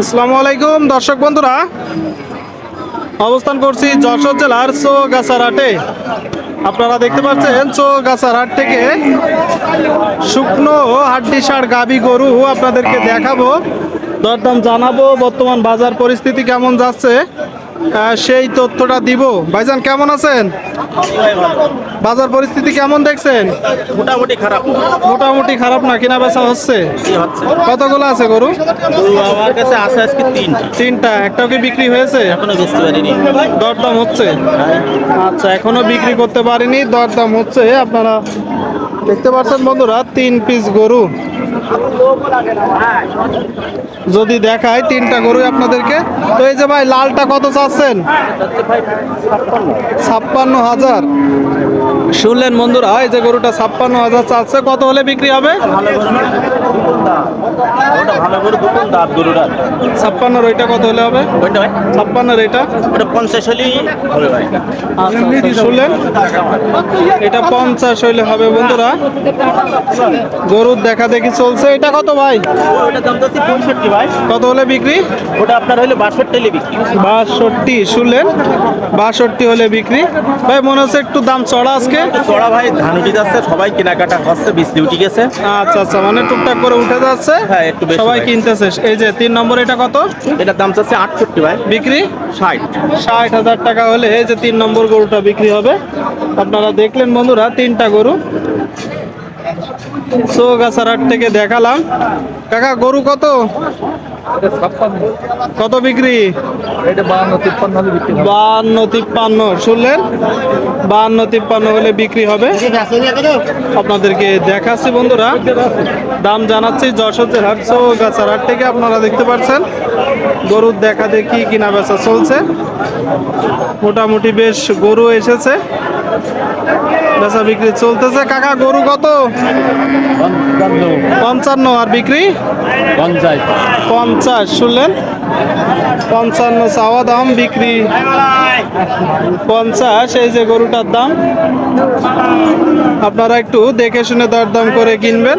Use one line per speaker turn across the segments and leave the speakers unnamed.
আসসালামু আলাইকুম, দর্শক বন্ধুরা। অবস্থান করছি যশোর জেলার চৌগাছার হাটে আপনারা দেখতে পাচ্ছেন চৌগাছার হাট থেকে শুকনো হাড্ডি সার গাবি গরু আপনাদেরকে দেখাবো, দরদাম জানাব, বর্তমান বাজার পরিস্থিতি কেমন যাচ্ছে। সেই তথ্যটা দিব। ভাইজান কেমন আছেন? বাজার পরিস্থিতি কেমন দেখছেন?
মোটামুটি খারাপ।
মোটামুটি খারাপ না কিনা বেচা হচ্ছে? কতগুলো আছে গরু?
আমার কাছে আছে আজকে তিন
তিনটা। একটাও কি বিক্রি হয়েছে?
এখনও বেচতে পারিনি।
দরদাম হচ্ছে? আচ্ছা এখনও বিক্রি করতে পারিনি দরদাম হচ্ছে। আপনারা দেখতে পাচ্ছেন বন্ধুরা তিন পিস গরু। যদি দেখায় তিনটা গরু আপনাদেরকে। তো এই যে ভাই লালটা কত চাচ্ছেন ছাপ্পান্ন হাজার। শুনলেন বন্ধুরা, এই যে গরুটা ছাপ্পান্ন হাজার চাচ্ছে, কত হলে বিক্রি হবে?
ওটা ভালো করে দুটো দাঁত গরুটা
ছাপ্পান্নর ওইটা কত হলে হবে?
ওইটা ভাই?
ছাপ্পান্নর এটা?
ওটা পঞ্চাশ হলেই হবে ভাই।
আচ্ছা আচ্ছা, শুনলেন এটা পঞ্চাশ হইলে হবে বন্ধুরা। গরুর দেখা দেখি চলছে। এটা কত ভাই?
ওটা দাম তো পঁয়ষট্টি ভাই।
কত হলে বিক্রি?
ওটা আপনার হলে বাষট্টি হলে বিক্রি।
বাষট্টি শুনলেন? বাষট্টি হলে বিক্রি। ভাই মনে হচ্ছে একটু দাম চড়া আজকে।
চড়া ভাই ধান উঠে যাচ্ছে সবাই কেনাকাটা করছে বৃষ্টি উঠে গেছে।
আচ্ছা আচ্ছা মানে টুকটাক করে উঠে যাচ্ছে।
হ্যাঁ, একটু বেশি
সবাই কিনতেছে। এই যে তিন নম্বর এটা কত?
এটার দাম চাচ্ছে আটষট্টি ভাই।
বিক্রি?
ষাট।
ষাট হাজার টাকা হলে এই যে তিন নম্বর গরুটা বিক্রি হবে। আপনারা দেখলেন বন্ধুরা তিনটা গরু। চৌগাছার হাট থেকে দেখালাম। কাকা গরু কত? কত বিক্রি? বান্ন তিপ্পান্ন শুনলেন? বান্ন তিপ্পান্ন হলে বিক্রি হবে। আপনাদেরকে দেখাচ্ছি বন্ধুরা। দাম জানাচ্ছি যশোর জেলার চৌগাছার হাট থেকে আপনারা দেখতে পাচ্ছেন। গরুর দেখা দেখি কিনা বেচা চলছে। মোটামুটি বেশ গরু এসেছে। বেচা বিক্রি চলতেছে। কাকা, গরু কত? পঞ্চান্ন। আর বিক্রি? পঞ্চাশ, শুনলেন? পঞ্চান্ন, চাওয়া দাম, বিক্রি পঞ্চাশ। এই যে গরুটার দাম। আপনারা একটু দেখে শুনে দরদাম করে কিনবেন।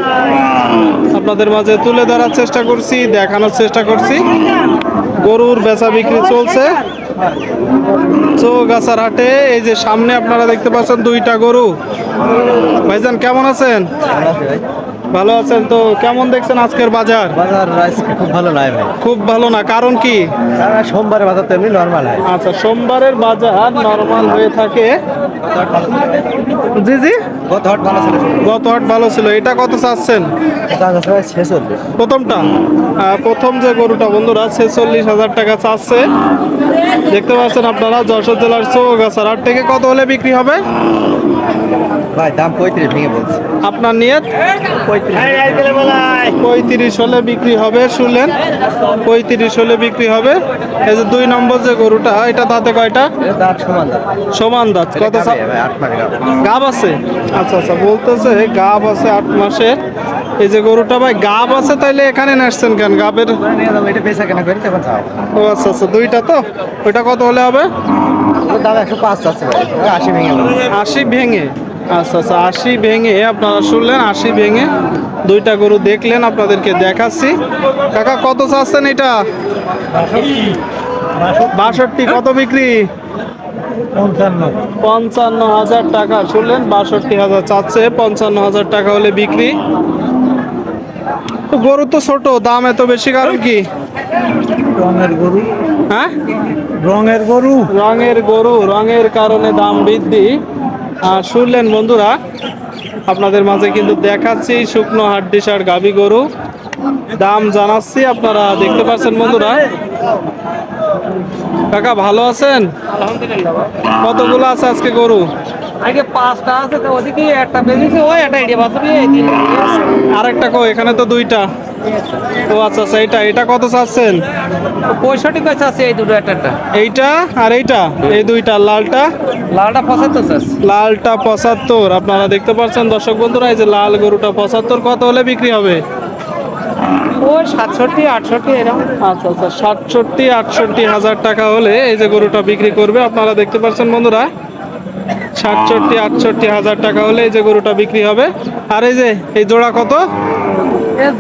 আপনাদের মাঝে তুলে ধরার চেষ্টা করছি, দেখানোর চেষ্টা করছি। গরুর বেচা বিক্রি চলছে। চৌগাছার হাটে এই যে সামনে আপনারা দেখতে পাচ্ছেন দুইটা গরু। ভাইজান কেমন আছেন? ভালো আছেন তো? কেমন দেখছেন আজকের বাজার?
বাজার আজকে খুব ভালো নয় ভাই।
খুব ভালো না কারণ কি?
সোমবারের বাজার তো এমনি নর্মাল হয়
আচ্ছা সোমবারের বাজার নরমাল হয়ে থাকে। জি জি।
গত হাট ভালো ছিল
গত হাট ভালো ছিল এটা কত চাচ্ছেন প্রথমটা প্রথম যে গরুটা বন্ধুরা ছেচল্লিশ হাজার টাকা চাচ্ছে দেখতে পাচ্ছেন আপনারা যশোর জেলার চৌগাছার হাট থেকে কত হলে বিক্রি হবে
ভাই দাম পঁয়ত্রিশ ভেঙে বলছে
আপনার নিয়ত পঁয়ত্রিশ হলে বিক্রি হবে শুনলেন? পঁয়ত্রিশ হলে বিক্রি হবে। এই যে দুই নম্বর যে গরুটা এটা তাতে কয়টা?
সমান
দাঁত। কত
গাবে
আছে? আচ্ছা আচ্ছা বলতেছে গাব আছে আট মাসে। এই যে গরুটা ভাই গাব আছে তাইলে এখানে নাসছেন কেন? গাবের ও আচ্ছা আচ্ছা দুইটা তো? ওইটা কত হলে হবে?
দাম একশো পাঁচ আছে আশি ভেঙে
আশি ভেঙে। আচ্ছা আচ্ছা আশি ভেঙে আপনারা শুনলেন আশি ভেঙে দুইটা গরু দেখলেন আপনাদেরকে দেখাচ্ছি। কাকা কত চাচ্ছেন এটা? বাষট্টি কত বিক্রি?
পঞ্চান্ন।
হাজার টাকা শুনলেন বাষট্টি হাজার চাচ্ছে পঞ্চান্ন হাজার টাকা হলে বিক্রি। তো গরু তো ছোট দাম এত বেশি কারণ কি?
রঙের গরু।
হ্যাঁ?
রঙের গরু।
রঙের গরু রঙের কারণে দাম বৃদ্ধি। শুনলেন বন্ধুরা আপনাদের মাঝে কিন্তু দেখাচ্ছি শুকনো হাড্ডি সার গাভী গরু। দাম জানাচ্ছি আপনারা দেখতে পাচ্ছেন বন্ধুরা। কাকা ভালো আছেন? কতগুলো আছে আজকে গরু?
আগে পাঁচটা আছে তো ওদিকে একটা বেরিয়েছে ওই একটা এডিয়া বাসবি এই তিনটা আছে।
আরেকটা কো এখানে তো দুইটা। ও আচ্ছা আচ্ছা এটা কত চাচ্ছেন?
পঁয়ষট্টি পয়সা আছে এই দুটো একটা
এইটা আর এইটা এই দুইটা লালটা?
লালটা পঁচাত্তর
লালটা পঁচাত্তর। আপনারা দেখতে পাচ্ছেন দর্শক বন্ধুরা এই যে লাল গরুটা পঁচাত্তর কত হলে বিক্রি হবে?
ওই সাতষট্টি আটষট্টি এরকম।
আচ্ছা আচ্ছা সাতষট্টি আটষট্টি হাজার টাকা হলে এই যে গরুটা বিক্রি করবে। আপনারা দেখতে পাচ্ছেন বন্ধুরা সাতষট্টি আটষট্টি হাজার টাকা হলে এই যে গরুটা বিক্রি হবে। আর এই যে এই জোড়া কত?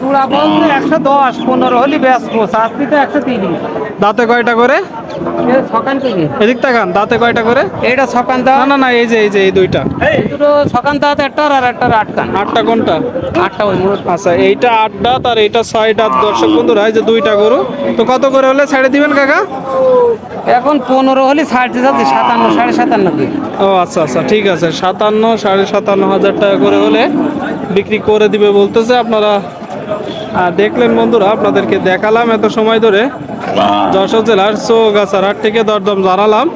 জোড়া বলতে একশো দশ পনেরো হলে শাস্তি একশো তিরিশ।
দাঁতে কয়টা করে? এদিক তাকান দাঁতে কয়টা করে?
এইটা সকান
না
দাওয়া
না না এই যে এই যে এই দুইটা।
দুটো একটা আর একটা আটকান।
আটটা কোনটা?
আটটা ওই
আচ্ছা এইটা আট দাঁত আর এইটা ছয় দাঁত। দর্শক বন্ধুরা এই যে দুইটা গরু। তো কত করে হলে ছেড়ে দিবেন কাকা?
এখন পনেরো হলে যাচ্ছে সাতান্ন সাড়ে সাতান্ন
ও আচ্ছা আচ্ছা ঠিক আছে। সাতান্ন সাড়ে সাতান্ন হাজার টাকা করে হলে বিক্রি করে দিবে বলতেছে আপনারা। দেখলেন বন্ধুরা আপনাদেরকে দেখালাম এত সময় ধরে যশোর জেলার সো গাছার থেকে দরদম জানালাম।